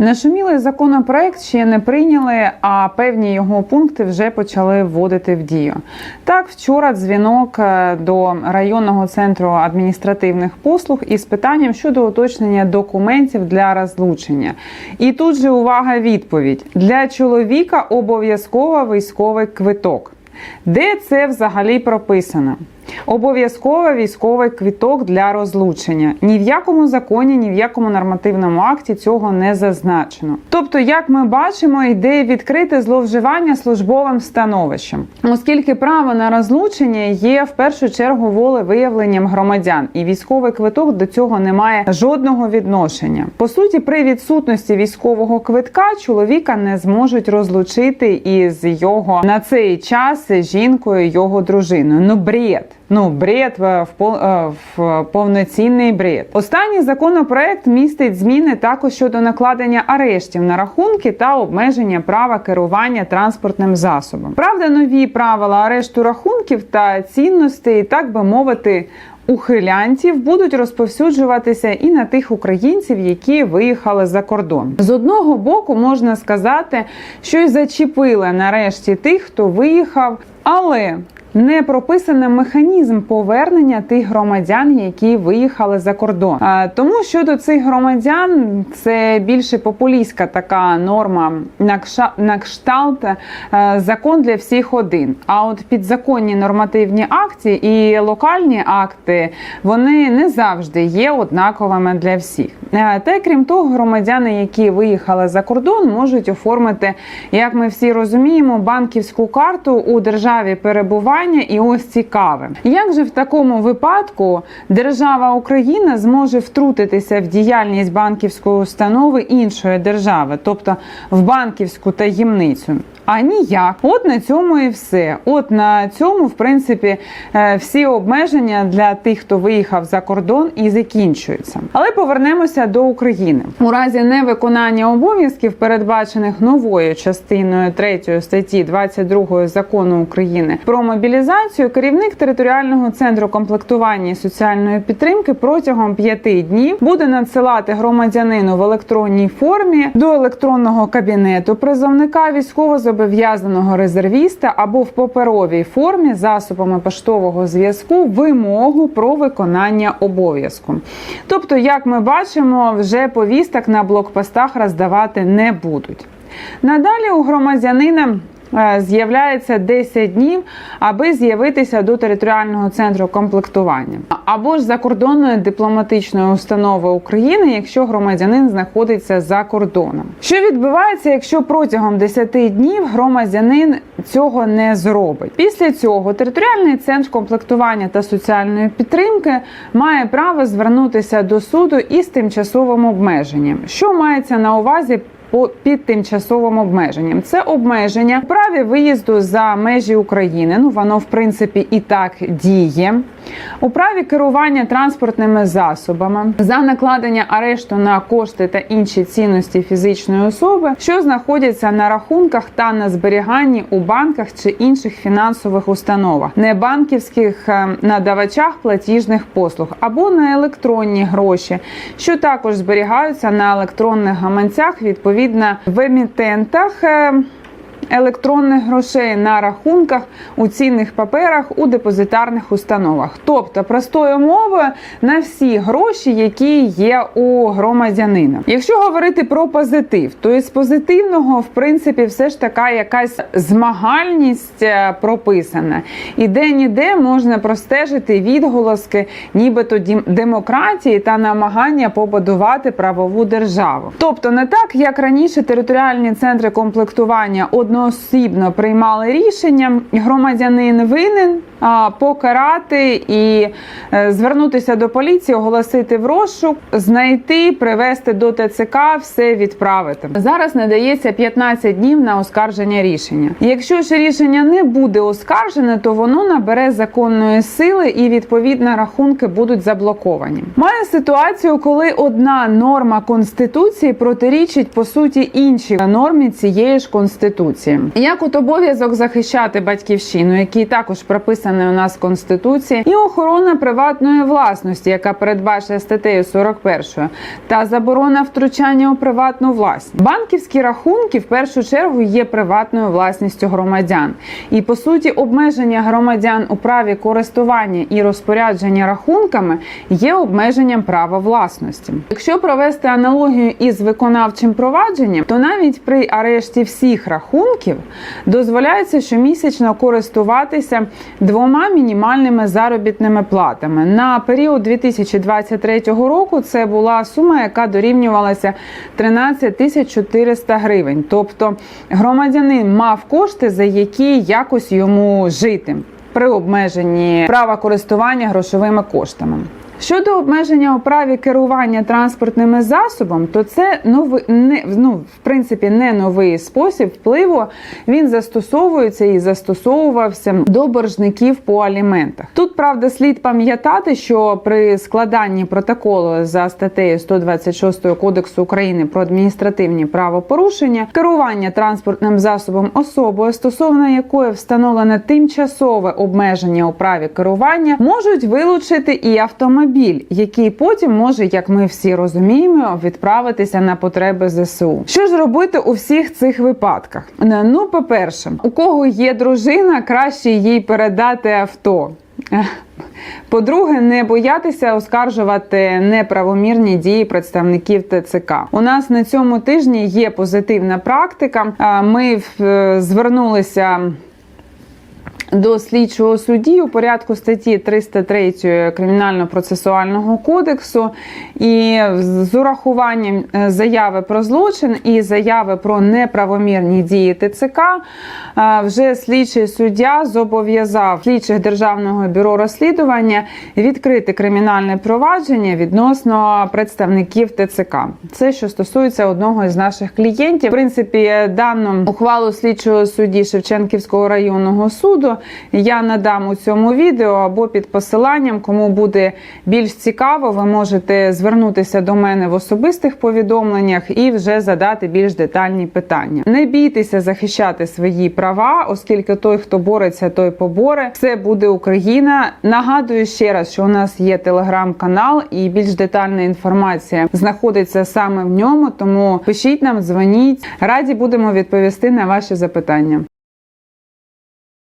Нашумілий законопроект ще не прийняли, а певні його пункти вже почали вводити в дію. Так, вчора дзвінок е, до районного центру адміністративних послуг із питанням щодо уточнення документів для розлучення. І тут же увага відповідь: для чоловіка обов'язково військовий квиток. Де це взагалі прописано? Обов'язково військовий квіток для розлучення. Ні в якому законі, ні в якому нормативному акті цього не зазначено. Тобто, як ми бачимо, йде відкрите зловживання службовим становищем, оскільки право на розлучення є в першу чергу волевиявленням громадян, і військовий квиток до цього не має жодного відношення. По суті, при відсутності військового квитка чоловіка не зможуть розлучити із його на цей час жінкою його дружиною. Ну бред. Ну, бред в, в, в повноцінний бред. Останній законопроект містить зміни також щодо накладення арештів на рахунки та обмеження права керування транспортним засобом. Правда, нові правила арешту рахунків та цінностей, так би мовити. Ухилянців будуть розповсюджуватися і на тих українців, які виїхали за кордон. З одного боку можна сказати, що й зачепили нарешті тих, хто виїхав, але не прописаний механізм повернення тих громадян, які виїхали за кордон. Тому щодо цих громадян це більше популістська така норма на кшталт е, закон для всіх один. А от підзаконні нормативні акти і локальні акти вони не завжди є однаковими для всіх. Е, Та крім того, громадяни, які виїхали за кордон, можуть оформити, як ми всі розуміємо, банківську карту у державі перебування. І ось цікаве, як же в такому випадку держава Україна зможе втрутитися в діяльність банківської установи іншої держави, тобто в банківську таємницю? А ніяк, от на цьому і все. От на цьому, в принципі, е, всі обмеження для тих, хто виїхав за кордон, і закінчуються. Але повернемося до України у разі невиконання обов'язків, передбачених новою частиною 3 статті 22 закону України про мобілізацію. Керівник територіального центру комплектування соціальної підтримки протягом п'яти днів буде надсилати громадянину в електронній формі до електронного кабінету призовника військово зобов'язаного резервіста або в паперовій формі засобами поштового зв'язку вимогу про виконання обов'язку. Тобто, як ми бачимо, вже повісток на блокпостах роздавати не будуть. Надалі у громадянина з'являється 10 днів, аби з'явитися до територіального центру комплектування або ж закордонної дипломатичної установи України, якщо громадянин знаходиться за кордоном. Що відбувається, якщо протягом 10 днів громадянин цього не зробить? Після цього територіальний центр комплектування та соціальної підтримки має право звернутися до суду із тимчасовим обмеженням. Що мається на увазі? По під тимчасовим обмеженням. Це обмеження праві виїзду за межі України. Ну воно в принципі і так діє. У праві керування транспортними засобами за накладення арешту на кошти та інші цінності фізичної особи, що знаходяться на рахунках та на зберіганні у банках чи інших фінансових установах, небанківських е, надавачах платіжних послуг або на електронні гроші, що також зберігаються на електронних гаманцях відповідно в емітентах. Електронних грошей на рахунках у цінних паперах у депозитарних установах, тобто простою мовою на всі гроші, які є у громадянина. Якщо говорити про позитив, то із позитивного, в принципі, все ж така якась змагальність е, прописана, і де ніде можна простежити відголоски, нібито демократії та намагання побудувати правову державу. Тобто, не так як раніше територіальні центри комплектування одноосібно приймали рішення, громадянин винен покарати і е, звернутися до поліції, оголосити в розшук, знайти, привести до ТЦК, все відправити. Зараз надається 15 днів на оскарження рішення. Якщо ж рішення не буде оскаржене, то воно набере законної сили і відповідно рахунки будуть заблоковані. Має ситуацію, коли одна норма конституції протирічить по суті іншій нормі цієї ж конституції. Конституції. Як от обов'язок захищати батьківщину, який також прописаний у нас в конституції, і охорона приватної власності, яка передбачена статтею 41, та заборона втручання у приватну власність. Банківські рахунки в першу чергу є приватною власністю громадян, і по суті обмеження громадян у праві користування і розпорядження рахунками є обмеженням права власності. Якщо провести аналогію із виконавчим провадженням, то навіть при арешті всіх рахунків дозволяється щомісячно користуватися двома мінімальними заробітними платами. На період 2023 року це була сума, яка дорівнювалася 13 тисяч 400 гривень. Тобто громадянин мав кошти, за які якось йому жити при обмеженні права користування грошовими коштами. Щодо обмеження у праві керування транспортними засобом, то це новий не ну, в принципі не новий спосіб впливу. Він застосовується і застосовувався до боржників по аліментах. Тут правда слід пам'ятати, що при складанні протоколу за статтею 126 Кодексу України про адміністративні правопорушення керування транспортним засобом особою, стосовно якої встановлене тимчасове обмеження у праві керування, можуть вилучити і автомобіль автомобіль, який потім може, як ми всі розуміємо, відправитися на потреби ЗСУ. Що ж робити у всіх цих випадках? Ну, по-перше, у кого є дружина, краще їй передати авто. По-друге, не боятися оскаржувати неправомірні дії представників ТЦК. У нас на цьому тижні є позитивна практика. Ми е, звернулися. До слідчого судді у порядку статті 303 кримінально-процесуального кодексу і з урахуванням е, заяви про злочин і заяви про неправомірні дії ТЦК е, вже слідчий суддя зобов'язав слідчих державного бюро розслідування відкрити кримінальне провадження відносно представників ТЦК. Це що стосується одного із наших клієнтів. В принципі, дану ухвалу слідчого судді Шевченківського районного суду я надам у цьому відео або під посиланням. Кому буде більш цікаво, ви можете звернутися до мене в особистих повідомленнях і вже задати більш детальні питання. Не бійтеся захищати свої права, оскільки той, хто бореться, той поборе. Все буде Україна. Нагадую ще раз, що у нас є телеграм-канал і більш детальна інформація знаходиться саме в ньому. Тому пишіть нам, дзвоніть. Раді будемо відповісти на ваші запитання.